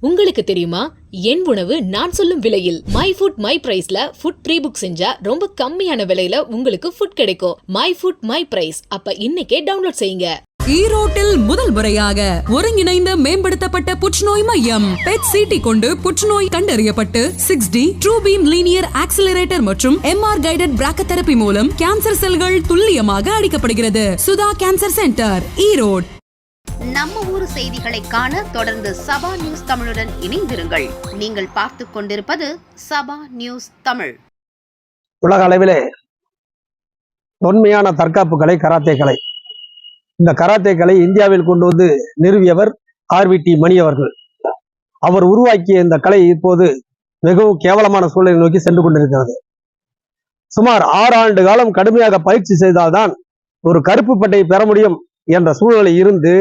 உங்களுக்கு தெரியுமா? என் உணவு நான் சொல்லும் விலையில் மை ஃபுட் மை பிரைஸ்ல ஃபுட் ப்ரீ புக் செஞ்சா ரொம்ப கம்மியான விலையில உங்களுக்கு ஃபுட் கிடைக்கும். மை ஃபுட் மை பிரைஸ் அப்ப இன்னைக்கே டவுன்லோட் செய்யுங்க. ஈரோட்டில் முதல் முறையாக ஒருங்கிணைந்த மேம்படுத்தப்பட்ட புற்றுநோய் மையம் பெட் சிடி கொண்டு புற்றுநோய் கண்டறியப்பட்டு six D true beam linear accelerator மற்றும் எம்ஆர் கைடட் பிராக்கதெரபி மூலம் கேன்சர் செல்கள் துல்லியமாக அடிக்கப்படுகிறது. Sudha cancer centre Erode. நம்ம ஊர் செய்திகளை காண தொடர்ந்து சபா நியூஸ் தமிழுடன் இணைந்திருங்கள். நீங்கள் பார்த்து கொண்டிருப்பது சபா நியூஸ் தமிழ். உலக அளவிலே தொன்மையான தற்காப்பு கலை கராத்தே கலை. இந்த கராத்தே கலை இந்தியாவில் கொண்டு வந்து நிறுவியவர் ஆர்விடி மணி அவர்கள். அவர் உருவாக்கிய இந்த கலை இப்போது மிகவும் கேவலமான சூழலை நோக்கி சென்று கொண்டிருக்கிறது. சுமார் ஆறு ஆண்டு காலம் கடுமையாக பயிற்சி செய்தால்தான் ஒரு கருப்பு பட்டையை பெற முடியும் என்ற சூழ்நிலை இருந்து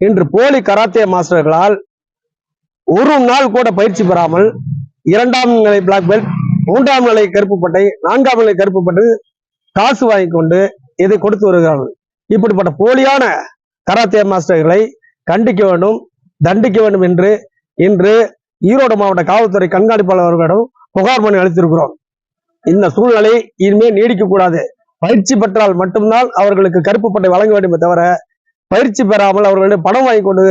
இன்று போலி கராத்தே மாஸ்டர்களால் ஒரு நாள் கூட பயிற்சி பெறாமல் இரண்டாம் நிலை பிளாக் பெல்ட் மூன்றாம் நிலை கருப்பு பட்டை நான்காம் நிலை கருப்பு பட்டை காசு வாங்கி கொண்டு இதை கொடுத்து வருகிறார்கள். இப்படிப்பட்ட போலியான கராத்தே மாஸ்டர்களை கண்டிக்க வேண்டும் தண்டிக்க வேண்டும் என்று இன்று ஈரோடு மாவட்ட காவல்துறை கண்காணிப்பாளர்களிடம் புகார் மனு அளித்திருக்கிறோம். இந்த சூழ்நிலை இனிமேல் நீடிக்க கூடாது பயிற்சி பெற்றால் மட்டும்தான் அவர்களுக்கு கருப்பு பட்டை வழங்க வேண்டுமே தவிர பயிற்சி பெறாமல் அவர்களிடம் பணம் வாங்கி கொண்டு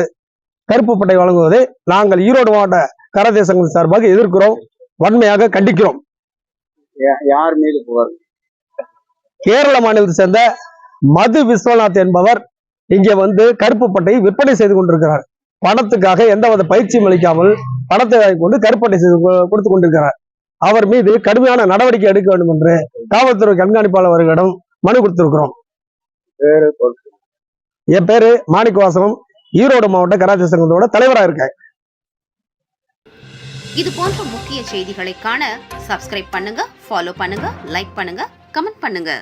கருப்பு பட்டை வழங்குவதை நாங்கள் ஈரோடு மாவட்ட கராத்தே சங்கம் சார்பாக எதிர்க்கிறோம் வன்மையாக கண்டிக்கிறோம். யார் மீது புகார்? கேரள மாநிலத்தை சேர்ந்த மது விஸ்வநாத் என்பவர் இங்கே வந்து கருப்பு பட்டையை விற்பனை செய்து கொண்டிருக்கிறார். பணத்துக்காக எந்தவித பயிற்சியும் அளிக்காமல் பணத்தை வாங்கி கொண்டு கருப்பட்டை செய்து கொடுத்து கொண்டிருக்கிறார். அவர் மீது கடுமையான நடவடிக்கை எடுக்க வேண்டும் என்று காவல்துறை கண்காணிப்பாளர் அவர்களிடம் மனு கொடுத்திருக்கிறோம். பொறுத்து என் பேரு மாணிக்கவாசகம் ஈரோடு மாவட்ட கராச்சி சங்கத்தோட தலைவராக இருக்கேன். இது போன்ற முக்கிய செய்திகளை காண சப்ஸ்கிரைப் பண்ணுங்க ஃபாலோ பண்ணுங்க லைக் பண்ணுங்க கமெண்ட் பண்ணுங்க.